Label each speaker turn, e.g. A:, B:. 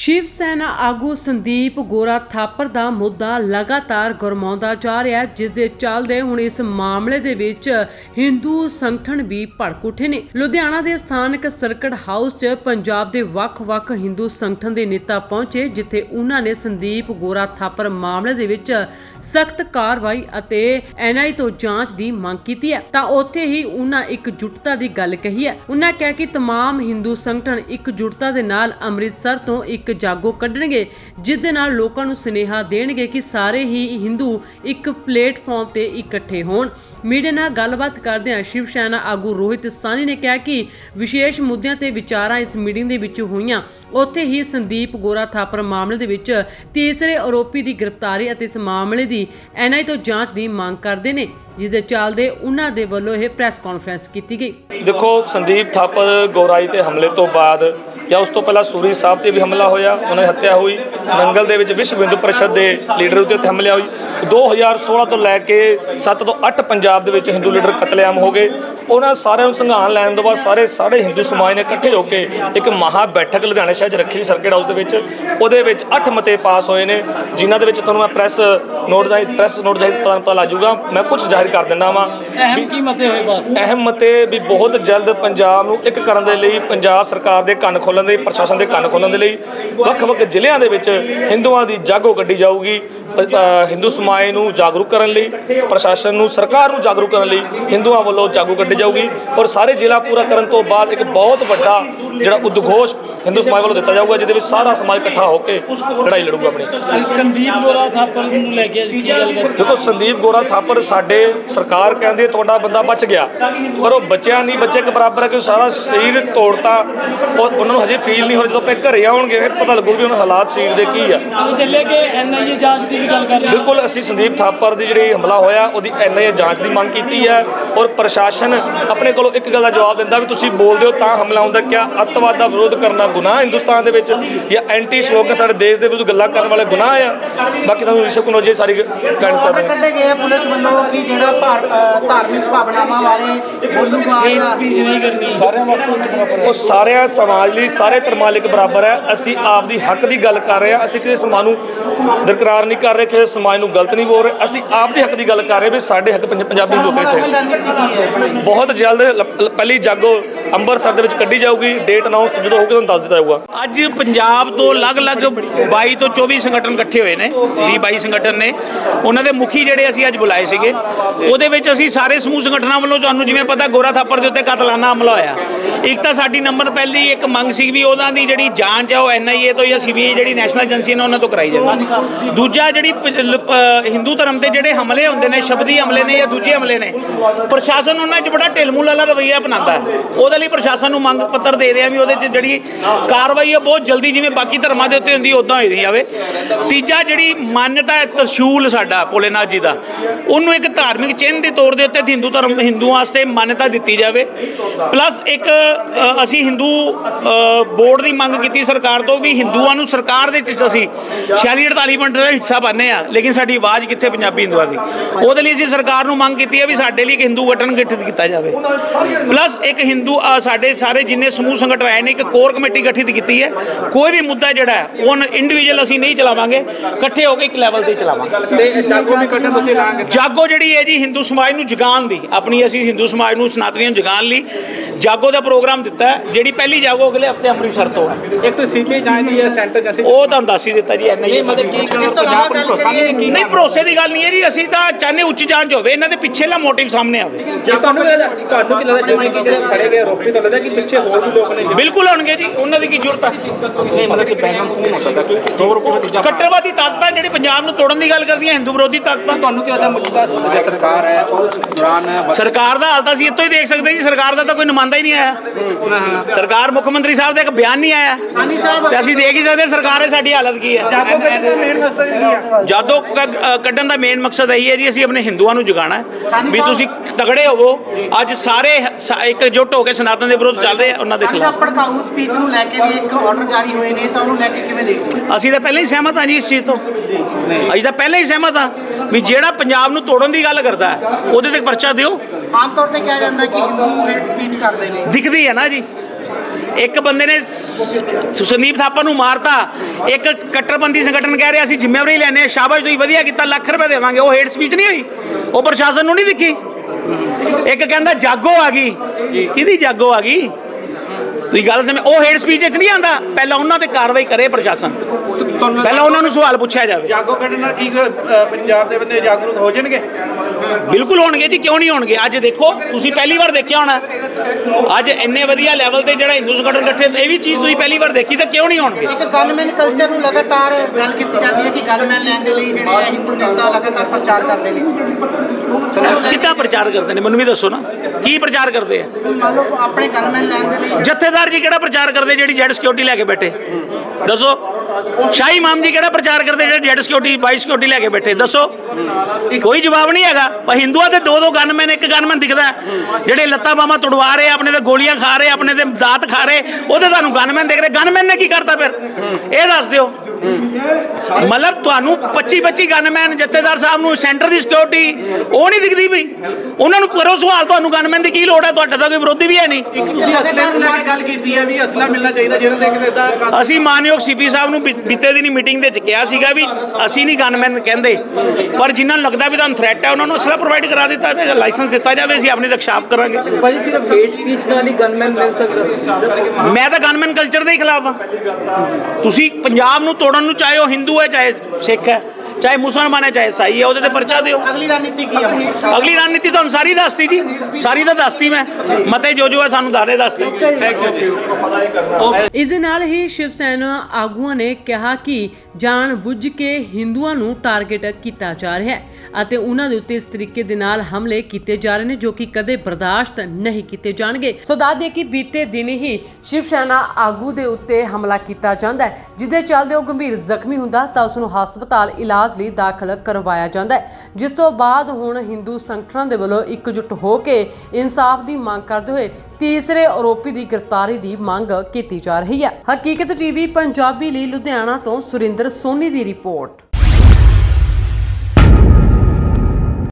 A: ਸ਼ਿਵ ਸੈਨਾ ਆਗੂ ਸੰਦੀਪ ਗੋਰਾ ਥਾਪਰ ਦਾ ਮੁੱਦਾ ਲਗਾਤਾਰ ਗਰਮਾਉਂਦਾ ਜਾ ਰਿਹਾ ਹੈ ਜਿਸ ਦੇ ਚੱਲਦੇ ਹੁਣ ਇਸ ਮਾਮਲੇ ਦੇ ਵਿੱਚ ਹਿੰਦੂ ਸੰਗਠਨ ਵੀ ਭੜਕ ਉੱਠੇ ਨੇ ਲੁਧਿਆਣਾ ਦੇ ਸਥਾਨਕ ਸਰਕਟ ਹਾਊਸ 'ਚ ਪੰਜਾਬ ਦੇ ਵੱਖ-ਵੱਖ ਹਿੰਦੂ ਸੰਗਠਨ ਦੇ ਨੇਤਾ ਪਹੁੰਚੇ ਜਿੱਥੇ ਉਹਨਾਂ ਨੇ ਸੰਦੀਪ ਗੋਰਾ ਥਾਪਰ ਮਾਮਲੇ ਦੇ ਵਿੱਚ ਸਖਤ ਕਾਰਵਾਈ ਅਤੇ ਐਨਆਈ ਤੋਂ ਜਾਂਚ ਦੀ ਮੰਗ ਕੀਤੀ ਹੈ ਤਾਂ ਉੱਥੇ ਹੀ ਉਹਨਾਂ ਇੱਕ ਜੁਟਤਾ ਦੀ ਗੱਲ ਕਹੀ ਹੈ ਉਹਨਾਂ ਕਿਹਾ ਕਿ तमाम ਹਿੰਦੂ ਸੰਗਠਨ ਇੱਕ ਜੁਟਤਾ ਦੇ ਨਾਲ ਅੰਮ੍ਰਿਤਸਰ ਤੋਂ ਇੱਕ ਜਾਗੋ ਕੱਢਣਗੇ, ਜਿਸ ਦੇ ਨਾਲ ਲੋਕਾਂ ਨੂੰ ਸੁਨੇਹਾ ਦੇਣਗੇ ਕਿ ਸਾਰੇ ਹੀ ਹਿੰਦੂ ਇੱਕ ਪਲੇਟਫਾਰਮ ਤੇ ਇਕੱਠੇ ਹੋਣ। ਮੀਡੀਆ ਨਾਲ ਗੱਲਬਾਤ ਕਰਦਿਆਂ ਸ਼ਿਵ ਸੈਨਾ ਆਗੂ ਰੋਹਿਤ ਸਾਨੀ ਨੇ ਕਿਹਾ ਕਿ ਵਿਸ਼ੇਸ਼ ਮੁੱਦਿਆਂ ਤੇ ਵਿਚਾਰਾਂ ਇਸ ਮੀਟਿੰਗ ਦੇ ਵਿੱਚ ਹੋਈਆਂ। ਉੱਥੇ ਹੀ ਸੰਦੀਪ ਗੋਰਾ ਥਾਪਰ ਮਾਮਲੇ ਦੇ ਵਿੱਚ ਤੀਸਰੇ ਆਰੋਪੀ ਦੀ ਗ੍ਰਿਫਤਾਰੀ ਅਤੇ ਇਸ ਮਾਮਲੇ ਦੀ ਐਨਆਈ ਤੋਂ ਜਾਂਚ ਦੀ ਮੰਗ ਕਰਦੇ ਨੇ, ਜਿਸ ਦੇ ਚੱਲਦੇ ਉਹਨਾਂ ਦੇ ਵੱਲੋਂ ਇਹ ਪ੍ਰੈਸ ਕਾਨਫਰੰਸ ਕੀਤੀ ਗਈ।
B: ਦੇਖੋ, ਸੰਦੀਪ ਥਾਪਰ ਗੋਰਾਈ ਤੇ ਹਮਲੇ ਤੋਂ ਬਾਅਦ ਜਾਂ ਉਸ ਤੋਂ ਪਹਿਲਾਂ ਸੂਰੀ ਸਾਹਿਬ ਤੇ ਵੀ ਹਮਲਾ ਹੋਇਆ, ਉਹਨਾਂ ਦੀ ਹੱਤਿਆ ਹੋਈ। ਨੰਗਲ ਦੇ ਵਿੱਚ ਵਿਸ਼ਵ ਹਿੰਦੂ ਪਰਿਸ਼ਦ ਦੇ ਲੀਡਰ ਉੱਤੇ ਉੱਤੇ ਹਮਲਾ ਹੋਈ। 2016 ਤੋਂ ਲੈ ਕੇ 7 ਤੋਂ 8 ਪੰਜਾਬ ਦੇ ਵਿੱਚ ਹਿੰਦੂ ਲੀਡਰ ਕਤਲੇਆਮ ਹੋ ਗਏ। ਉਹਨਾਂ ਸਾਰਿਆਂ ਨੂੰ ਸੰਘਾਣ ਲੈਣ ਤੋਂ ਬਾਅਦ ਸਾਰੇ ਸਾਰੇ ਹਿੰਦੂ ਸਮਾਜ ਨੇ ਇਕੱਠੇ ਹੋ ਕੇ ਇੱਕ ਮਹਾ ਬੈਠਕ ਲੁਧਿਆਣਾ ਸ਼ਹਿਰ 'ਚ ਰੱਖੀ ਸਰਕਟ ਹਾਊਸ ਦੇ ਵਿੱਚ। ਉਹਦੇ ਵਿੱਚ 8 ਮਤੇ ਪਾਸ ਹੋਏ ਨੇ ਜਿਨ੍ਹਾਂ ਦੇ ਵਿੱਚ ਤੁਹਾਨੂੰ ਮੈਂ ਪ੍ਰੈਸ ਨੋਟ ਦਾ ਪ੍ਰੈਸ ਨੋਟ ਦਾ ਪਤਾ ਪਤਾ ਲੱਗ ਜਾਊਗਾ। ਮੈਂ ਕੁਝ ਜ਼ਾਹਿਰ ਕਰ ਦਿੰਦਾ ਵਾਂ।
C: ਅਹਿਮ ਕੀ ਮਤੇ ਹੋਏ ਬਸ?
B: ਅਹਿਮ ਮਤੇ ਵੀ ਬਹੁਤ ਜਲਦ ਪੰਜਾਬ ਨੂੰ ਇੱਕ ਕਰਨ ਦੇ ਲਈ ਪੰਜਾਬ ਸਰਕਾਰ ਦੇ ਕੰਨ ਖੋਲਣ ਦੇ ਪ੍ਰਸ਼ਾਸਨ ਦੇ ਕੰਨ ਖੋਲਣ ਦੇ ਲਈ ਵੱਖ-ਵੱਖ ਜ਼ਿਲ੍ਹਿਆਂ ਦੇ ਵਿੱਚ ਹਿੰਦੂਆਂ ਦੀ ਜਾਗੋ ਕੱਢੀ ਜਾਊਗੀ। ਹਿੰਦੂ ਸਮਾਜ ਨੂੰ ਜਾਗਰੂਕ ਕਰਨ ਲਈ ਪ੍ਰਸ਼ਾਸਨ ਨੂੰ ਸਰਕਾਰ ਨੂੰ ਜਾਗਰੂਕ ਕਰਨ ਲਈ ਹਿੰਦੂਆਂ ਵੱਲੋਂ ਜਾਗੋ ਕੱਢੀ ਜਾਊਗੀ ਔਰ ਸਾਰੇ ਜ਼ਿਲ੍ਹਾ ਪੂਰਾ ਕਰਨ ਤੋਂ ਬਾਅਦ ਇੱਕ ਬਹੁਤ ਵੱਡਾ ਜਿਹੜਾ ਉਦਘੋਸ਼ ਹਿੰਦੂ ਸਮਾਜ ਵੱਲੋਂ ਦਿੱਤਾ ਜਾਊਗਾ ਜਿਹਦੇ ਵਿੱਚ ਸਾਰਾ ਸਮਾਜ ਇਕੱਠਾ ਹੋ ਕੇ ਲੜਾਈ ਲੜੂਗਾ ਆਪਣੀ।
C: ਸੰਦੀਪ ਗੋਰਾ ਥਾਪਰ ਨੂੰ ਲੈ ਕੇ ਕੀ ਗੱਲ ਕਰ
B: ਦੇਖੋ ਸੰਦੀਪ ਗੋਰਾ ਥਾਪਰ ਸਾਡੇ ਸਰਕਾਰ ਕਹਿੰਦੀ ਹੈ ਤੁਹਾਡਾ ਬੰਦਾ ਬਚ ਗਿਆ ਪਰ ਉਹ ਬਚਿਆ ਨਹੀਂ ਬੱਚੇ ਇੱਕ ਬਰਾਬਰ ਹੈ ਕਿ ਸਾਰਾ ਸਰੀਰ ਤੋੜਤਾ ਉਹ ਉਹਨਾਂ ਨੂੰ ਹਜੇ ਫੀਲ ਨਹੀਂ ਹੋ ਰਿਹਾ ਜਦੋਂ ਆਪਣੇ ਘਰੇ ਆਉਣਗੇ ਫਿਰ ਪਤਾ ਲੱਗੂ ਵੀ ਉਹਨਾਂ ਹਾਲਾਤ ਸਰੀਰ ਦੇ ਕੀ ਆ।
C: ਉਹ ਚੱਲੇ ਕਿ ਐਨਆਈਏ ਜਾਂਚ ਦੀ ਵੀ ਗੱਲ ਕਰ ਰਹੇ
B: ਬਿਲਕੁਲ ਅਸੀਂ ਸੰਦੀਪ ਥਾਪਰ ਦੀ ਜਿਹੜੀ ਹਮਲਾ ਹੋਇਆ ਉਹਦੀ ਐਨਆਈਏ ਜਾਂਚ ਦੀ ਮੰਗ ਕੀਤੀ ਹੈ ਔਰ ਪ੍ਰਸ਼ਾਸਨ ਆਪਣੇ ਕੋਲੋਂ ਇੱਕ ਗੱਲ ਦਾ ਜਵਾਬ ਦਿੰਦਾ ਵੀ ਤੁਸੀਂ ਬੋਲਦੇ ਹੋ ਤਾਂ ਹਮਲਾ ਹੁੰਦਾ ਕਿਆ ਅੱਤਵਾਦ ਦਾ ਵਿਰੋਧ ਕਰਨਾ ਗੁਨਾਹ ਹਿੰਦੁਸਤਾਨ ਦੇ ਵਿੱਚ? ਜਾਂ ਐਂਟੀ ਸਲੋਗਨ ਸਾਡੇ ਦੇਸ਼ ਦੇ ਵਿਰੁੱਧ ਗੱਲਾਂ ਕਰਨ ਵਾਲੇ ਗੁਨਾਹ ਆ? ਬਾਕੀ ਤੁਹਾਨੂੰ ਰਿਸ਼ਵ ਕਨੋਜੀ ਸਾਰੀ ਗਾਈਡੈਂਸ ਕਰ
D: ਆਰਡਰ
B: ਦੇਣਗੇ
D: ਕੱਢੇ ਗਏ ਪੁਲਿਸ ਵੱਲੋਂ ਕਿ ਜਿਹੜਾ ਧਾਰਮਿਕ ਭਾਵਨਾਵਾਂ ਬਾਰੇ ਬੋਲੂਗਾ
C: ਇਹ ਸਪੀਚ ਨਹੀਂ ਕਰਨੀ। ਸਾਰਿਆਂ ਵਾਸਤੇ
B: ਉਹ ਸਾਰਿਆਂ ਸਮਾਜ ਲਈ ਸਾਰੇ ਧਰਮਾਂ ਲਈ ਇੱਕ ਬਰਾਬਰ ਹੈ। ਅਸੀਂ ਆਪ ਦੀ ਹੱਕ ਦੀ ਗੱਲ ਕਰ ਰਹੇ ਹਾਂ। ਅਸੀਂ ਕਿਸੇ ਸਮਾਜ ਨੂੰ ਦਰਕਰਾਰ ਨਹੀਂ ਕਰ ਰਹੇ ਕਿਸੇ ਸਮਾਜ ਨੂੰ ਗਲਤ ਨਹੀਂ ਬੋਲ ਰਹੇ। ਅਸੀਂ ਆਪ ਦੀ ਹੱਕ ਦੀ ਗੱਲ ਕਰ ਰਹੇ ਵੀ ਸਾਡੇ ਹੱਕ ਪੰਜ- ਪੰਜਾਬੀ ਲੋਕ ਇੱਥੇ। ਬਹੁਤ ਜਲਦ ਪਹਿਲੀ ਜਾਗੋ ਅੰਮ੍ਰਿਤਸਰ ਦੇ ਵਿੱਚ ਕੱਢੀ ਜਾਊਗੀ। ਡੇਟ ਅਨਾਉਂਸ ਜਦੋਂ ਹੋਊਗੀ ਤੁਹਾਨੂੰ ਦੱਸ ਦਿੱਤਾ ਜਾਊਗਾ।
E: ਅੱਜ ਪੰਜਾਬ ਤੋਂ ਅਲੱਗ-ਅਲੱਗ 22 ਤੋਂ 24 ਸੰਗਠਨ ਇਕੱਠੇ ਹੋਏ ਨੇ 20 22 ਸੰਗਠਨ ਨੇ। ਉਹਨਾਂ ਦੇ ਮੁਖੀ ਜਿਹੜੇ ਅਸੀਂ ਅੱਜ ਬੁਲਾਏ ਸੀਗੇ ਉਹਦੇ ਵਿੱਚ ਅਸੀਂ ਸਾਰੇ ਸਮੂਹ ਸੰਗਠਨਾਂ ਵੱਲੋਂ ਤੁਹਾਨੂੰ ਜਿਵੇਂ ਪਤਾ ਗੋਰਾ ਥਾਪਰ ਦੇ ਉੱਤੇ ਕਤਲਾਨਾ ਹਮਲਾ ਹੋਇਆ। ਇੱਕ ਤਾਂ ਸਾਡੀ ਨੰਬਰ ਪਹਿਲੀ ਇੱਕ ਮੰਗ ਸੀ ਵੀ ਉਹਨਾਂ ਦੀ ਜਿਹੜੀ ਜਾਂਚ ਹੈ ਉਹ ਐਨਆਈਏ ਤੋਂ ਜਾਂ ਸੀਬੀਆਈ ਜਿਹੜੀ ਨੈਸ਼ਨਲ ਏਜੰਸੀ ਨੇ ਉਹਨਾਂ ਤੋਂ ਕਰਾਈ ਜਾਵੇ। ਦੂਜਾ ਜਿਹੜੀ ਹਿੰਦੂ ਧਰਮ ਤੇ ਜਿਹੜੇ ਹਮਲੇ ਹੁੰਦੇ ਨੇ ਸ਼ਬਦੀ ਹਮਲੇ ਨੇ ਜਾਂ ਦੂਜੇ ਹਮਲੇ ਨੇ? ਪ੍ਰਸ਼ਾਸਨ ਉਹਨਾਂ 'ਚ ਬੜਾ ਢਿਲਮੁਲ ਵਾਲਾ ਰਵੱਈਆ ਅਪਣਾਉਂਦਾ ਹੈ ਉਹਦੇ ਲਈ ਪ੍ਰਸ਼ਾਸਨ ਨੂੰ ਮੰਗ ਪੱਤਰ ਦੇ ਰਿਹਾ ਵੀ ਉਹਦੇ 'ਚ ਜਿਹੜੀ ਕਾਰਵਾਈ ਹੈ ਬਹੁਤ ਜਲਦੀ ਜਿਵੇਂ ਬਾਕੀ ਧਰਮਾਂ ਦੇ ਉੱਤੇ ਹੁੰਦੀ ਉਦਾਂ ਹੋਈ ਜਾਵੇ। ਤੀਜਾ ਜਿਹੜੀ ਮਾਨਤਾ ਹੈ, ਤਰਸ਼ੂਲ ਸਾਡਾ ਭੋਲੇਨਾਥ ਜੀ ਦਾ, ਉਹਨੂੰ ਇੱਕ ਧਾਰਮਿਕ ਚਿੰਨ੍ਹ ਦੇ ਤੌਰ ਦੇ ਉੱਤੇ ਹਿੰਦੂ ਧਰਮ, ਹਿੰਦੂਆਂ ਵਾਸਤੇ ਮਾਨਤਾ ਦਿੱਤੀ ਜਾਵੇ। ਪਲੱਸ ਇੱਕ ਅਸੀਂ ਹਿੰਦੂ ਬੋਰਡ ਦੀ ਮੰਗ ਕੀਤੀ ਸਰਕਾਰ ਤੋਂ ਵੀ ਹਿੰਦੂਆਂ ਨੂੰ ਸਰਕਾਰ ਦੇ ਵਿੱਚ ਅਸੀਂ 46 48% ਦਾ ਹਿੱਸਾ ਪਾਉਂਦੇ ਆ ਲੇਕਿਨ ਸਾਡੀ ਆਵਾਜ਼ ਕਿੱਥੇ ਪੰਜਾਬੀ ਹਿੰਦੂਆਂ ਦੀ? ਉਹਦੇ ਲਈ ਅਸੀਂ ਸਰਕਾਰ ਨੂੰ ਮੰਗ ਕੀਤੀ ਹੈ ਵੀ ਸਾਡੇ ਲਈ ਇੱਕ ਹਿੰਦੂ ਗਠਨ ਗਠਿਤ ਕੀਤਾ ਜਾਵੇ। ਪਲੱਸ ਇੱਕ ਹਿੰਦੂ ਸਾਡੇ ਸਾਰੇ ਜਿੰਨੇ ਸਮੂਹ ਸੰਗਠਨ ਆਏ ਨੇ ਇੱਕ ਕੋਰ ਕਮੇਟੀ ਗਠਿਤ ਕੀਤੀ ਹੈ। ਕੋਈ ਵੀ ਮੁੱਦਾ ਜਿਹੜਾ ਹੈ ਉਹ ਇੰਡੀਵਿਜੂਅਲ ਅਸੀਂ ਨਹੀਂ ਚਲਾਵਾਂਗੇ। ਇਕੱਠੇ ਹੋ ਕੇ ਇੱਕ ਲੈਵਲ ਤੇ ਚਲਾਵਾਂਗੇ।
C: ਤੇ ਜਾਗੋ ਵੀ ਕੱਢਣ ਤੁਸੀਂ ਐਲਾਨ
E: ਜਾਗੋ ਜਿਹੜੀ ਹੈ ਜੀ ਹਿੰਦੂ ਸਮਾਜ ਨੂੰ ਜਗਾਉਣ ਦੀ ਆਪਣੀ ਅਸੀਂ ਹਿੰਦੂ ਸਮਾਜ ਨੂੰ ਸਨਾਤਨੀਆਂ ਨੂੰ ਜਗਾਉਣ ਲਈ ਜਾਗੋ ਦਾ ਪ੍ਰੋਗਰਾਮ ਦਿੱਤਾ ਹੈ ਜਿਹੜੀ ਪਹਿਲੀ ਜਾਗੋ ਅਗਲੇ ਹਫ਼ਤੇ ਅੰਮ੍ਰਿਤਸਰ ਤੋਂ ਹੈ।
C: ਇੱਕ ਤਾਂ ਸੀਪੀਆਈ ਜਾਂਚ ਦੀ ਹੈ ਸੈਂਟਰ ਜੈਸੇ
E: ਉਹ ਤੁਹਾਨੂੰ ਦੱਸ ਹੀ ਦਿੱਤਾ ਜੀ ਐਨਆਈਏ
C: ਮਤਲਬ ਕੀ
D: ਇਸ ਤੋਂ ਇਲਾਵਾ ਗੱਲ ਕਰੀਏ ਕਿ
E: ਨਹੀਂ ਭਰੋਸੇ। ਦੀ ਗੱਲ ਨਹੀਂ ਹੈ ਜੀ ਅਸੀਂ ਤਾਂ ਚਾਹਨੇ ਉੱਚ ਜਾਂਚ ਹੋਵੇ ਇਹਨਾਂ ਦੇ ਪਿੱਛੇਲਾ ਮੋਟਿਵ ਸਾਹਮਣੇ ਆਵੇ।
C: ਜਿਸ ਤੁਹਾਨੂੰ ਕੀ ਲੱਗਦਾ ਤੁਹਾਨੂੰ ਕੀ ਲੱਗਦਾ ਜਿਵੇਂ ਕਿ ਜਿਹੜੇ ਖੜੇ ਗਏ ਆਰੋਪੀ ਤਾਂ ਲੱਗਦਾ ਕਿ ਪਿੱਛੇ ਹੋਰ ਵੀ ਲੋਕ ਨੇ?
E: ਬਿਲਕੁਲ ਹੋਣਗੇ ਜੀ ਉਹਨਾਂ ਦੀ ਕੀ ਜ਼ਰੂਰਤ ਹੈ
C: ਕਿਸੇ ਮਤਲਬ ਕਿ ਬੈਕਗ੍ਰਾਉਂਡ ਕੌਣ ਹੋ ਸਕਦਾ ਕਿ ਦੋ ਰੁਪਏ ਵਿੱਚ
E: ਕੱਟੜਵਾਦੀ ਤਾਕਤਾਂ ਜਿਹੜੇ ਪੰਜਾਬ ਨੂੰ ਤੋੜਨ ਦੀ ਗੱਲ ਕਰਦੀਆਂ ਹਿੰਦੂ ਵਿਰੋਧੀ ਤਾਕਤਾਂ।
C: ਤੁਹਾਨੂੰ ਕੀ ਲੱਗਦਾ ਮੌਜੂਦਾ ਜੋ ਸਰਕਾਰ ਹੈ ਉਹਦੇ ਦੌਰਾਨ
E: ਸਰਕਾਰ ਦਾ ਹਾਲ ਤਾਂ ਅਸੀਂ ਇੱਥੋਂ ਹੀ ਦੇਖ ਸਕਦੇ ਜੀ ਸਰਕਾਰ ਦਾ ਤਾਂ ਕੋਈ ਨੁਮਾਇੰਦਾ ਹੀ ਨਹੀਂ ਆਇਆ। ਸਰਕਾਰ ਮੁੱਖ ਮੰਤਰੀ ਸਾਹਿਬ ਦਾ ਇੱਕ ਬਿਆਨ ਨਹੀਂ ਆਇਆ।
D: ਸਾਨੀ ਸਾਹਿਬ
E: ਤੇ ਅਸੀਂ ਦੇਖ ਹੀ ਸਕਦੇ ਸਰਕਾਰ ਦੇ ਸਾਡੀ ਹਾਲਤ ਕੀ ਹੈ।
D: ਜਾਗੋ ਕੱਢਣ ਦਾ ਮੇਨ ਮਕਸਦ ਇਹ ਹੈ
E: ਜਾਦੋ ਕੱਢਣ ਦਾ ਮੇਨ ਮਕਸਦ ਇਹੀ ਹੈ ਜੀ ਅਸੀਂ ਆਪਣੇ ਹਿੰਦੂਆਂ ਨੂੰ ਜਗਾਉਣਾ ਹੈ। ਵੀ ਤੁਸੀਂ ਤਗੜੇ ਹੋਵੋ। ਅੱਜ ਸਾਰੇ ਸ- ਇਕਜੁੱਟ ਹੋ ਕੇ ਸਨਾਤਨ ਦੇ ਵਿਰੁੱਧ ਚੱਲ ਰਹੇ ਆ ਉਹਨਾਂ ਦੇ
D: ਸਾਨੀ
E: ਖਿਲਾਫ।
D: ਸਾਹਿਬ ਭੜਕਾਊ ਸਪੀਚ ਨੂੰ ਲੈ ਕੇ ਵੀ ਇੱਕ ਆਰਡਰ ਜਾਰੀ ਹੋਏ ਨੇ ਤਾਂ ਉਹਨੂੰ ਲੈ ਕੇ ਕਿਵੇਂ ਦੇਖਦੇ ਹੋ
E: ਅਸੀਂ ਤਾਂ ਪਹਿਲਾਂ ਹੀ ਸਹਿਮਤ ਹਾਂ ਜੀ ਇਸ ਚੀਜ਼ ਤੋਂ। ਅਸੀਂ ਤਾਂ ਪਹਿਲਾਂ ਹੀ ਸਹਿਮਤ ਹਾਂ ਵੀ ਜਿਹੜਾ ਪੰਜਾਬ ਨੂੰ ਤੋੜਨ ਦੀ ਗੱਲ ਕਰਦਾ ਹੈ, ਉਹਦੇ ਤੇ ਪਰਚਾ ਦਿਓ।
D: ਆਮ ਤੌਰ ਤੇ ਕਿਹਾ ਜਾਂਦਾ ਕਿ ਹਿੰਦੂ ਹੇਟ ਸਪੀਚ ਕਰਦੇ ਨੇ।
E: ਦਿਖਦੀ ਹੈ ਨਾ ਜੀ। ਇੱਕ ਬੰਦੇ ਨੇ ਸੰਦੀਪ ਥਾਪਰ ਨੂੰ ਮਾਰਤਾ ਇੱਕ ਕੱਟੜਬੰਦੀ ਸੰਗਠਨ ਕਹਿ ਰਿਹਾ ਅਸੀਂ ਜ਼ਿੰਮੇਵਾਰੀ ਆ ਸ਼ਾਬਾਸ਼ ਤੁਸੀਂ ਵਧੀਆ ਕੀਤਾ ਲੱਖ ਰੁਪਏ ਦੇਵਾਂਗੇ। ਉਹ ਹੇਟ ਸਪੀਚ ਨਹੀਂ ਹੋਈ ਉਹ ਪ੍ਰਸ਼ਾਸਨ ਨੂੰ ਨਹੀਂ ਦਿਖੀ। ਇੱਕ ਕਹਿੰਦਾ ਜਾਗੋ ਆ ਗਈ। ਕਿਹਦੀ ਜਾਗੋ ਆ ਗਈ? ਤੁਸੀਂ ਗੱਲ ਸਮਝ ਉਹ ਹੇਟ ਸਪੀਚ ਵਿੱਚ ਨਹੀਂ ਆਂਦਾ ਪਹਿਲਾਂ ਉਹਨਾਂ ਤੇ ਕਾਰਵਾਈ ਕਰੇ ਪ੍ਰਸ਼ਾਸਨ। ਪਹਿਲਾਂ ਉਹਨਾਂ ਨੂੰ ਸਵਾਲ ਪੁੱਛਿਆ ਜਾਵੇ।
F: ਜਾਗੋ ਕੱਢਣ ਨਾਲ ਕੀ ਪੰਜਾਬ ਦੇ ਬੰਦੇ ਜਾਗਰੂਕ ਹੋ ਜਾਣਗੇ?
E: ਬਿਲਕੁਲ ਹੋਣਗੇ ਜੀ ਕਿਉਂ ਨਹੀਂ ਹੋਣਗੇ? ਅੱਜ ਦੇਖੋ ਤੁਸੀਂ ਪਹਿਲੀ ਵਾਰ ਦੇਖਿਆ ਹੋਣਾ। ਅੱਜ ਇੰਨੇ ਵਧੀਆ ਲੈਵਲ ਤੇ ਜਿਹੜਾ ਹਿੰਦੂ ਸੰਗਠਨ ਇਕੱਠੇ ਇਹ ਵੀ ਚੀਜ਼ ਤੁਸੀਂ ਪਹਿਲੀ ਵਾਰ ਦੇਖੀ ਤਾਂ ਕਿਉਂ ਨਹੀਂ ਹੋਣਗੇ?
D: ਇੱਕ ਗਨਮੈਨ ਕਲਚਰ ਨੂੰ ਲਗਾਤਾਰ ਗੱਲ ਕੀਤੀ ਜਾਂਦੀ ਹੈ ਕਿ ਗਨਮੈਨ ਲੈਣ ਦੇ ਲਈ ਜਿਹੜੇ ਹਿੰਦੂ ਨੇਤਾ ਲਗਾਤਾਰ ਪ੍ਰਚਾਰ ਕਰਦੇ ਨੇ।
E: ਕਿੱਦਾਂ ਪ੍ਰਚਾਰ ਕਰਦੇ ਨੇ? ਮੈਨੂੰ ਵੀ ਦੱਸੋ ਨਾ। ਕੀ ਪ੍ਰਚਾਰ ਕਰਦੇ ਆ?
D: ਮੰਨ ਲਓ ਆਪਣੇ ਗਨਮੈਨ ਲੈਣ ਦੇ ਲਈ
E: ਜਥੇਦਾਰ ਜੀ ਕਿਹੜਾ ਪ੍ਰਚਾਰ ਕਰਦੇ ਜਿਹੜੀ ਜੈਡ ਸਿਕਿਉਰਿਟੀ ਲੈ ਕੇ ਬੈਠੇ? ਦੱਸੋ। ਸ਼ਾਹੀ ਇਮਾਮ ਜੀ ਕਿਹੜਾ ਪ੍ਰਚਾਰ ਕਰਦੇ ਜਿਹੜੇ ਜੈਡ ਸਿਕਿਉਰਿਟੀ ਬਾਈ ਸਿਕਿਉਰਿਟੀ ਲੈ ਕੇ ਬੈਠੇ? ਦੱਸੋ। ਕੋਈ ਜਵਾਬ ਨਹੀਂ ਹੈਗਾ। ਹਿੰਦੂਆਂ ਦੇ ਦੋ ਦੋ ਗਨਮੈਨ, ਇੱਕ ਗਨਮੈਨ ਦਿਖਦਾ ਜਿਹੜੇ ਲੱਤਾਂ ਬਾਹਾਂ ਤੁੜਵਾ ਰਹੇ ਆਪਣੇ ਤੇ ਗੋਲੀਆਂ ਖਾ ਰਹੇ ਆਪਣੇ ਤੇ ਦਾਤ ਖਾ ਰਹੇ, ਉਹਦੇ ਤੁਹਾਨੂੰ ਗਨਮੈਨ ਦਿਖ ਰਹੇ। ਗਨਮੈਨ ਨੇ ਕੀ ਕਰਤਾ ਫਿਰ? ਇਹ ਦੱਸ ਦਿਓ। ਮਤਲਬ ਤੁਹਾਨੂੰ 25 25 ਗਨਮੈਨ ਜਥੇਦਾਰ ਸਾਹਿਬ ਨੂੰ ਸੈਂਟਰ ਦੀ ਸਿਕਿਉਰਿਟੀ ਉਹ ਨਹੀਂ ਦਿਖਦੀ ਪਈ ਉਹਨਾਂ ਨੂੰ ਕਰੋ ਸਵਾਲ ਤੁਹਾਨੂੰ ਗਨਮੈਨ ਦੀ ਕੀ ਲੋੜ ਹੈ? ਤੁਹਾਡਾ ਤਾਂ ਕੋਈ ਵਿਰੋਧੀ ਵੀ ਹੈ ਨਹੀਂ।
F: ਤੁਸੀਂ ਅਸਲੇ ਨੂੰ ਲੈ ਕੇ ਗੱਲ ਕੀਤੀ ਹੈ ਵੀ ਅਸਲਾ ਮਿਲਣਾ ਚਾਹੀਦਾ ਜਿਹੜਾ ਦੇ ਕੇ ਇਦਾਂ
E: ਅਸੀਂ ਮਾਨਯੋਗ ਸੀਪੀ ਸਾਹਿਬ ਨੂੰ ਬੀਤੇ ਦਿਨੀ ਮੀਟਿੰਗ ਦੇ ਵਿੱਚ ਕਿਹਾ ਸੀਗਾ ਵੀ ਅਸੀਂ ਨਹੀਂ ਗਨਮੈਨ ਕਹਿੰਦੇ। ਪਰ ਜਿਨ੍ਹਾਂ ਨੂੰ ਲੱਗਦਾ ਵੀ ਤੁਹਾਨੂੰ ਥ੍ਰੈਟ ਹੈ ਉਹਨਾਂ ਨੂੰ ਅਸਲਾ ਪ੍ਰੋਵਾਈਡ ਕਰਾ ਦਿੱਤਾ ਜਾਵੇ ਲਾਇਸੈਂਸ ਦਿੱਤਾ ਜਾਵੇ ਅਸੀਂ ਆਪਣੀ ਰੱਖਿਆ ਆਪ ਕਰਾਂਗੇ।
C: ਭਾਜੀ ਸਿਰਫ ਹੇਟ ਸਪੀਚ ਨਾਲ ਹੀ ਗਨਮੈਨ ਮਿਲ ਸਕਦਾ।
E: ਮੈਂ ਤਾਂ ਗਨਮੈਨ ਕਲਚਰ ਦੇ ਖਿਲਾਫ ਹਾਂ। ਤੁਸੀਂ ਪੰਜਾਬ ਨੂੰ ਤੋੜਨ ਨੂੰ ਚਾਹੇ ਉਹ ਹਿੰਦੂ ਹੈ ਚਾਹੇ ਸਿੱਖ ਹੈ। ਚਾਹੇ ਮੁਸਲਮਾਨ ਹੈ ਚਾਹੇ ਈਸਾਈ ਹੈ ਉਹਦੇ ਤੇ ਪਰਚਾ ਦਿਓ।
D: ਅਗਲੀ ਰਣਨੀਤੀ ਕੀ ਹੈ?
E: ਅਗਲੀ ਰਣਨੀਤੀ ਤੁਹਾਨੂੰ ਸਾਰੀ ਦੱਸਤੀ ਜੀ। ਸਾਰੀ ਤਾਂ ਦੱਸਤੀ ਮੈਂ। ਮਤੇ ਜੋ ਜੋ ਹੈ ਸਾਨੂੰ ਦਾਰੇ ਦੱਸਦੇ
A: ਇਸ ਦੇ ਨਾਲ ਹੀ ਸ਼ਿਵ ਸੈਨਾ ਆਗੂਆਂ ਨੇ ਕਿਹਾ ਕਿ ਜਾਣ ਬੁੱਝ ਕੇ ਹਿੰਦੂਆਂ ਨੂੰ ਟਾਰਗੇਟ ਕੀਤਾ ਜਾ ਰਿਹਾ ਹੈ ਅਤੇ ਉਹਨਾਂ ਦੇ ਉੱਤੇ ਇਸ ਤਰੀਕੇ ਦੇ ਨਾਲ ਹਮਲੇ ਕੀਤੇ ਜਾ ਰਹੇ ਨੇ ਜੋ ਕਿ ਕਦੇ ਬਰਦਾਸ਼ਤ ਨਹੀਂ ਕੀਤੇ ਜਾਣਗੇ। ਸੋ ਦੱਸ ਦਈਏ ਕਿ ਬੀਤੇ ਦਿਨ ਹੀ ਸ਼ਿਵ ਸੈਨਾ ਆਗੂ ਦੇ ਉੱਤੇ ਹਮਲਾ ਕੀਤਾ ਜਾਂਦਾ ਹੈ। ਜਿਹਦੇ ਚੱਲਦੇ ਉਹ ਗੰਭੀਰ ਜ਼ਖਮੀ ਹੁੰਦਾ ਤਾਂ ਉਸ ਨੂੰ ਹਸਪਤਾਲ ਇਲਾਜ ਲਈ ਦਾਖਲ ਕਰਵਾਇਆ ਜਾਂਦਾ ਹੈ। ਜਿਸ ਤੋਂ ਬਾਅਦ ਹੁਣ ਹਿੰਦੂ ਸੰਗਠਨਾਂ ਦੇ ਵੱਲੋਂ ਇਕਜੁੱਟ ਹੋ ਕੇ ਇਨਸਾਫ ਦੀ ਮੰਗ ਕਰਦੇ ਹੋਏ ਤੀਸਰੇ ਆਰੋਪੀ ਦੀ ਗ੍ਰਿਫਤਾਰੀ ਦੀ ਮੰਗ ਕੀਤੀ ਜਾ ਰਹੀ ਹੈ। ਹਕੀਕਤ ਟੀਵੀ, ਪੰਜਾਬੀ ਲਈ ਲੁਧਿਆਣਾ ਤੋਂ ਸੁਰਿੰਦਰ ਸੋਨੀ ਦੀ ਰਿਪੋਰਟ।